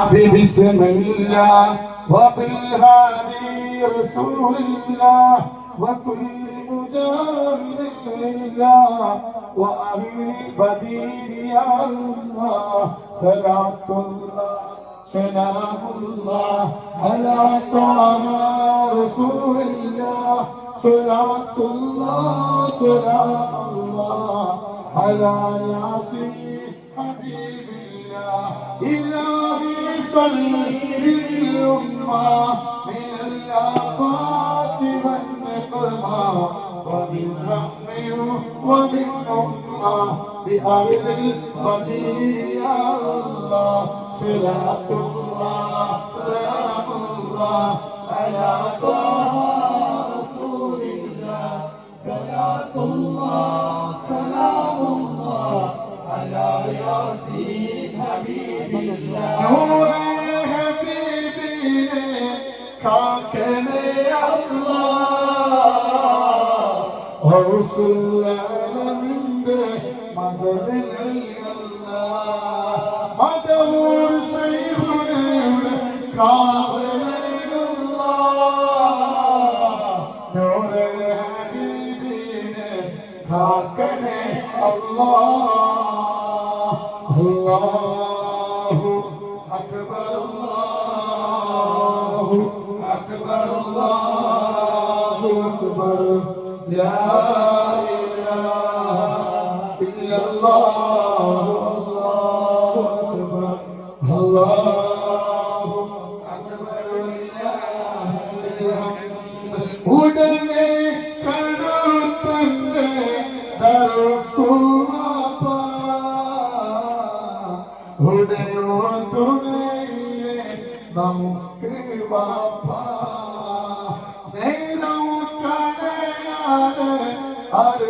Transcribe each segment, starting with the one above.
بسم الله وبالهادي رسول الله وكل مجاهد لله وأهل البدير يا الله صلاة الله سلام الله على طه رسول الله صلاة الله سلام الله على ياسين حبيب الله إلهي صل للأمة من الآفات والنقمة ومن هم ومن أمة بأهل القدير يا الله صلاة الله سلام الله على طه മദത് നൽകല്ല മദവൂർ ശൈഖുനയുടെ കാവലുള്ള അക്ബർ അല്ലാഹു അക്ബർ അല്ലാഹു അക്ബർ. ലാ ഇലാഹ ഇല്ലല്ലാഹു അല്ലാഹു അക്ബർ അല്ലാഹു അക്ബർ ലില്ലാഹിൽ ഹംദ് ഉടനെ കഴുത്തന്റെ ദർക്കുവാപ്പ ഉടയോ আর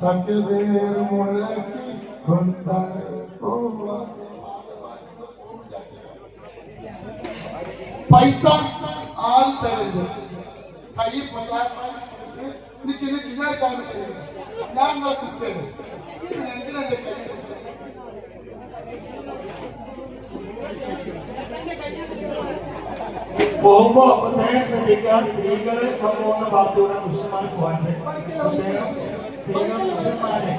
তাকে বের মনে কি ঘন্টায় पैसा आल तरह खाली मसाला पानी निकले बिना काम चले പോകുമ്പോ പ്രത്യേകം ശ്രദ്ധിക്കുക സ്ത്രീകൾ പോകുന്ന ഭാഗത്തൂടെ പുരുഷന്മാർ പോകാണ്ട് സ്ത്രീകൾ പുരുഷന്മാരെ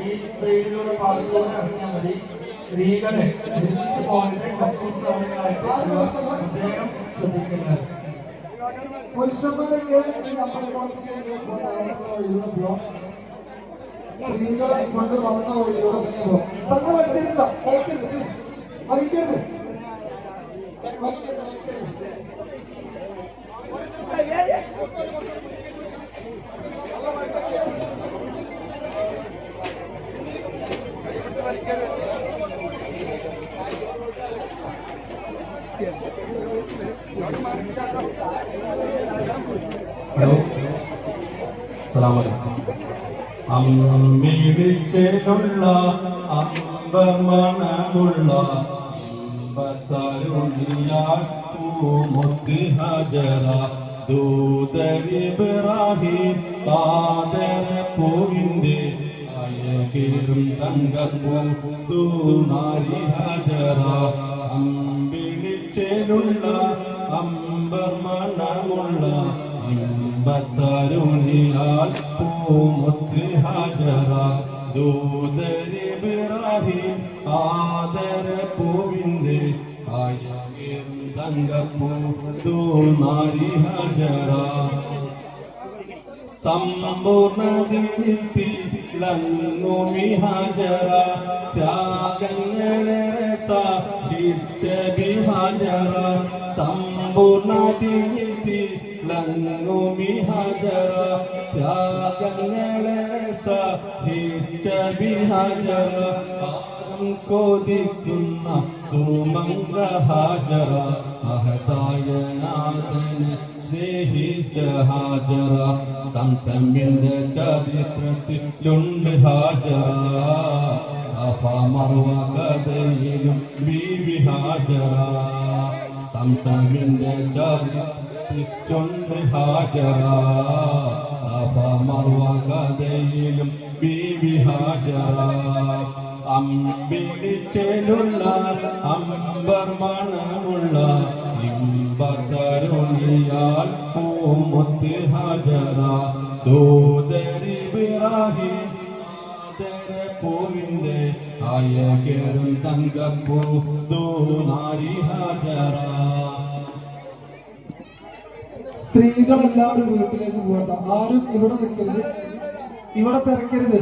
ഈ സൈഡിലൂടെ ഭാഗത്തൂടെ ഇറങ്ങിയാൽ മതി. സ്ത്രീകളെ ഒരുമിച്ച് പോകരുത് കുറച്ച് സമയങ്ങളായിട്ട് പ്രത്യേകം ശ്രദ്ധിക്കുന്നത് പുരുഷന്മാരൊക്കെ സ്ത്രീകളെ കൊണ്ട് വന്ന വഴിയോടെ തന്നെ പോകും തന്നെ വെച്ചില്ല വയ്ക്കരുത് പ്ലീസ് വയ്ക്കരുത് ഹലോ. സലാമലൈക്കും. അമ്മിടിച്ചേലുള്ള അമ്പമണമുള്ള ഇമ്പത്തരുണിയാൾ മുത്തി ഹജറ. ദൂതരിബ്രാഹിം കാതര പൂവിന്റെ അയകേറും തങ്കപ്പൂ ദൂനാരി ഹജറ. അമ്പിളിച്ചേലുള്ള അമ്പമണമുള്ള ഇമ്പത്തരുണിയാൽ പൂമുത്ത് ഹജറ. ദൂതരിബ്രാഹിം ആദര പൂവിന്റെ ആയം തങ്കപ്പൂ ദൂനാരി ഹജറ സമ്പൂർണതിലങ്ങുമി ഹജറ ത്യാഗങ്ങളെ സാഹിത്യ ബിഹജറ സമ്പൂർണതിലങ്ങുമി ഹജറ ത്യാഗങ്ങളെ സാഹിത്യ ബിഹജറ കൊതിക്കുന്ന തൂമംഗ ഹാജറ മഹതായ നാഥന് സ്നേഹിച്ച ഹാജറ സംസമിന്റെ ചരിത്രത്തിലുണ്ട് ഹാജറ സഫ മറുവ കഥയിലും ബീവി ഹാജറ സംസമിന്റെ ചരിത്രത്തിലുണ്ട് ഹാജറ സഫ മറുവ കഥയിലും ബീവി ഹാജറ അമ്പിളിച്ചേലുള്ള അമ്പർ ഹജറ ദൂതരിബ്രാഹിം പൂവിന്റെ അയകേറും തങ്കപ്പൂ ദൂനാരി ഹജറ സ്ത്രീകളെല്ലാവരും വീട്ടിലേക്ക് പോകണ്ട. ആരും ഇവിടെ നിൽക്കരുത്. ഇവിടെ തിരക്കരുത്.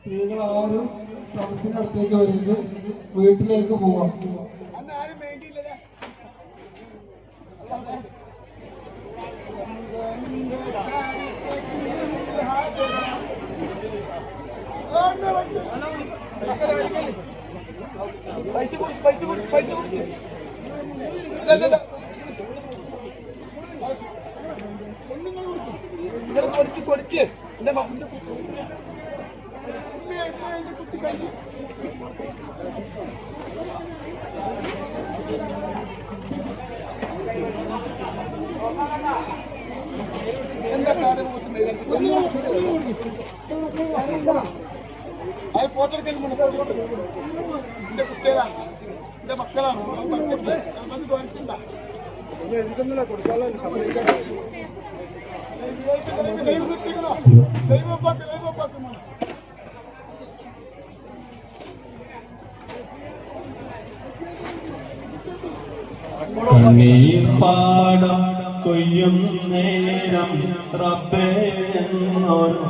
സ്ത്രീകൾ ആരും സദസ്സിന്റെ അടുത്തേക്ക് വരരുത്. വീട്ടിലേക്ക് പോവാം. പൈസ പൈസ കൊടുക്ക്. ഇങ്ങനെ കൊടുക്ക് കൊടുക്ക്. എന്റെ മകന്റെ കുട്ടി കഴിഞ്ഞു എന്താ കാര്യം അത് ഫോട്ടോ എടുക്കാൻ എന്റെ കുട്ടികളാണ് എന്റെ കൊയ്യും നേരം റബ്ബേ എന്നൊരു